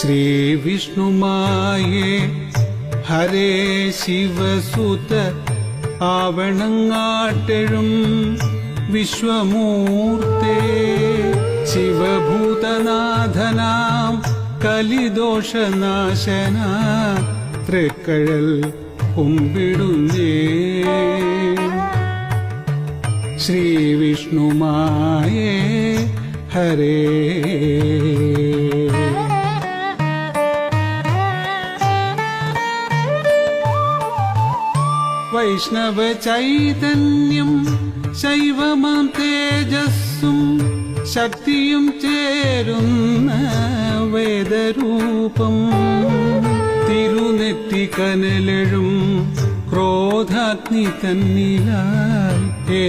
ശ്രീവിഷ്ണുമായേ ഹരേ ശിവസുത ആവണങ്ങാട്ടെഴും വിശ്വമൂർത്തേ. ശിവഭൂതനാഥനാം കലിദോഷനാശന തൃക്കഴൽ കുമ്പിടുന്നേ. ശ്രീവിഷ്ണുമായേ ഹരേ. വൈഷ്ണവ ചൈതന്യം ശൈവമാം തേജസ്സും ശക്തിയും ചേരുന്ന വേദരൂപം. തിരുനെറ്റി കനലെഴും ക്രോധാഗ്നി തന്നിലാ